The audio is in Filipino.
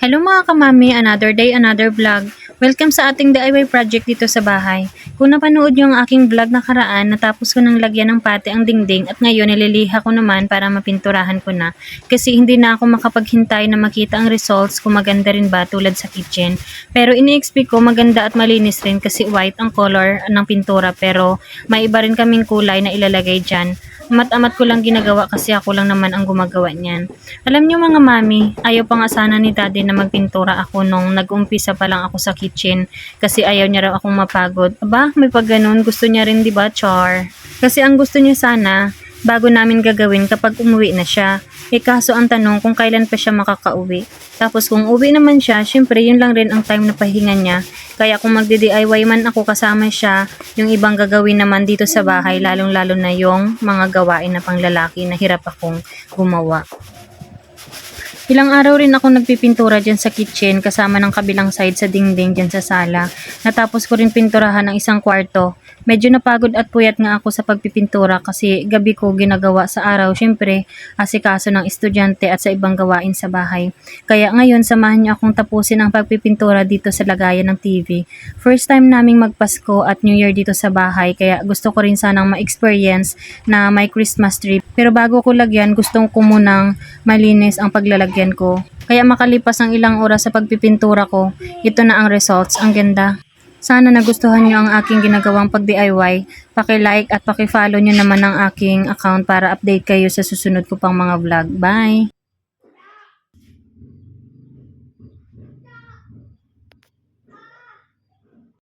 Hello mga kamami, another day, another vlog. Welcome sa ating DIY project dito sa bahay. Kung napanood nyo ang aking vlog nakaraan, natapos ko ng lagyan ng pati ang dingding at ngayon nililiha ko naman para mapinturahan ko na. Kasi hindi na ako makapaghintay na makita ang results kung maganda rin ba tulad sa kitchen. Pero ini-expect ko maganda at malinis rin kasi white ang color ng pintura pero may iba rin kaming kulay na ilalagay dyan. Amat-amat ko lang ginagawa kasi ako lang naman ang gumagawa niyan. Alam niyo mga mami, ayaw pa nga sana ni daddy na magpintura ako nung nag-umpisa pa lang ako sa kitchen kasi ayaw niya raw akong mapagod. Aba, may pag ganun, gusto niya rin 'di ba, Char? Kasi ang gusto niya sana, bago namin gagawin kapag umuwi na siya. Eh kaso ang tanong kung kailan pa siya makakauwi. Tapos kung uwi naman siya, syempre yun lang rin ang time na pahinga niya. Kaya kung magdi-DIY man ako kasama siya, yung ibang gagawin naman dito sa bahay, lalong-lalo na yung mga gawain na panglalaki na hirap akong gumawa. Ilang araw rin ako nagpipintura dyan sa kitchen kasama ng kabilang side sa dingding dyan sa sala. Natapos ko rin pinturahan ng isang kwarto. Medyo napagod at puyat nga ako sa pagpipintura kasi gabi ko ginagawa sa araw. Siyempre, asikaso ng estudyante at sa ibang gawain sa bahay. Kaya ngayon, samahan niyo akong tapusin ang pagpipintura dito sa lagayan ng TV. First time naming magpasko at New Year dito sa bahay kaya gusto ko rin sanang ma-experience na may Christmas tree. Pero bago ko lagyan, gusto ko munang malinis ang paglalagyan ko. Kaya makalipas ang ilang oras sa pagpipintura ko, ito na ang results. Ang ganda. Sana nagustuhan nyo ang aking ginagawang pag-DIY. Paki-like at paki-follow nyo naman ang aking account para update kayo sa susunod ko pang mga vlog. Bye!